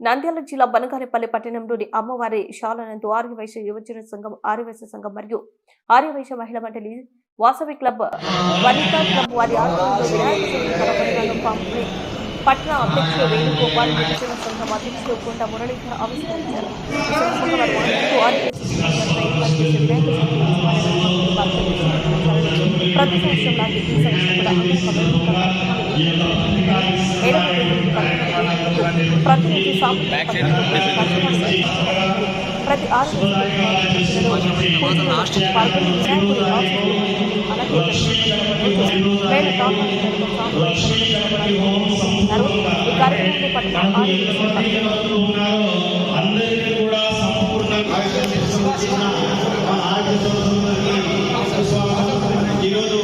నంద్యాల జిల్లా బనగారిపల్లి పట్టణంలోని అమ్మవారి శాలనందు ఆర్యవైశ్య యువజన సంఘం ఆర్యవైశ్య సంఘం మరియు ఆర్యవైశ్య మహిళా మండలి వాసవి క్లబ్ వనితా క్లబ్ వారి ఆధ్వర్యంలో వినాయక చవితి పట్న అధ్యక్షులు వేణుగోపాల్ యువజన సంఘం అధ్యక్షులు కొండ మురళీధర్ ఆవిష్కరించారు. ప్రతి సంవత్సరం ఈ సంవత్సరం కూడా ప్రతినిధి ప్రతి ఆరు ఈ కార్యక్రమంలో అందరికీ కూడా సంపూర్ణంగా ఈరోజు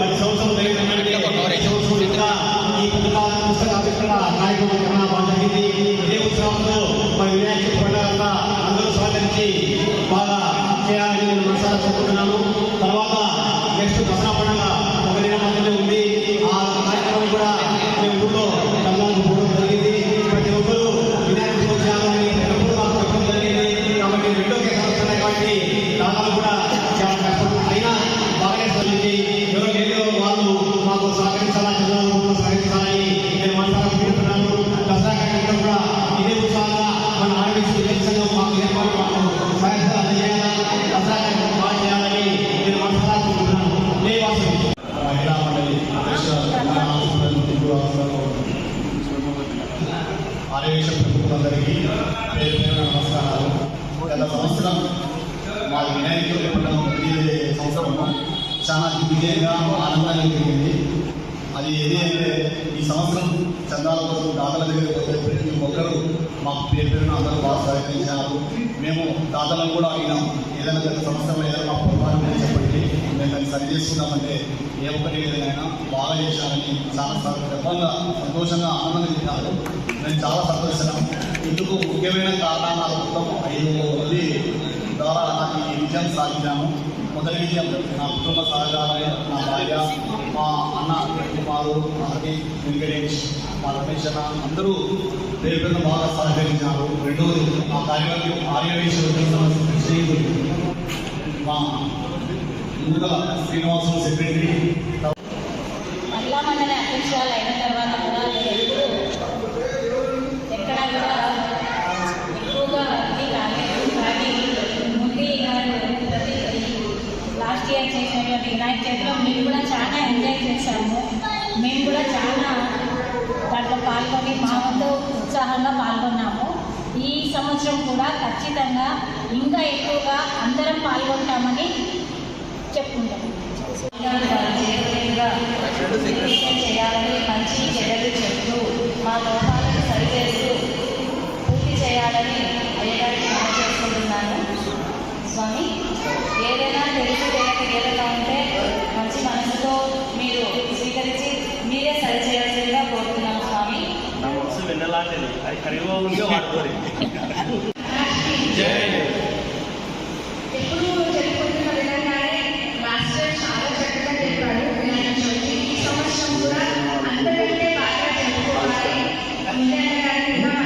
పది సంవత్సరం ఈ పుస్తకాలు ఇంకా కార్యక్రమం జరిగింది ఇదే ఉత్సవంలో వినాయక పండుగ అందరూ సహకరించి బాగా చేయాలని మండలి ఆదేశ ప్రభుత్వందరికీ పేరు నమస్కారాలు గత సంవత్సరం మా ప్రతి చాలా దిగ్విజయంగా ఆనందంగా జరిగింది అది ఏది అంటే ఈ సంవత్సరం చందాల కోసం దాతల దగ్గర ప్రతి ఒక్కరు మాకు పేరు పేరున అందరూ బాగా సహకరించినారు. మేము దాతలను కూడా అడిగినాం ఏదైనా గత సంవత్సరం ఏదైనా మా పొరపాటు చెప్పండి. మేము దాన్ని సరి చేసుకున్నామంటే ఏ ఒక్కటి ఏదైనా బాగా చేశారని చాలా గర్వంగా సంతోషంగా ఆనందంగా చెప్పినారు. నేను చాలా సంతోషంగా ఇందుకు ముఖ్యమైన కారణాలు మొత్తం ఐదు మంది ద్వారా నాకు ఈ విజయం సాధించాను మొదటి విజయం. నా కుటుంబ సహకారమే నా భార్య మా అన్న కుమారు మా హరి వెంకటేష్ మా రమేష్ అందరూ పేరు పేరున బాగా సహకరించారు. రెండవది మా కార్యవర్గం ఆర్యవేశ్వర శ్రీకుడు మా ముందుగా శ్రీనివాసం సెక్రటరీ. మహిళా మండలి అధ్యక్షురాలు అయిన తర్వాత కూడా నేను ఎప్పుడు ఎక్కడ కూడా ఎక్కువగా ఇది కాలేదు కానీ ముందు గారు ప్రతి లాస్ట్ ఇయర్ చేసినటువంటి వినాయక చవితిలో మేము కూడా చాలా ఎంజాయ్ చేశాము మేము కూడా చాలా దాంట్లో పాల్గొని మా వంతు ఉత్సాహంగా పాల్గొన్నాము. ఈ సంవత్సరం కూడా ఖచ్చితంగా ఇంకా ఎక్కువగా అందరం పాల్గొంటామని చెప్పుకుంటాము నెలాటని అది కరిలో ఉంటే వాడుకోరు జై అందరికీ బాగా జరుపుకోవాలి అందరికీ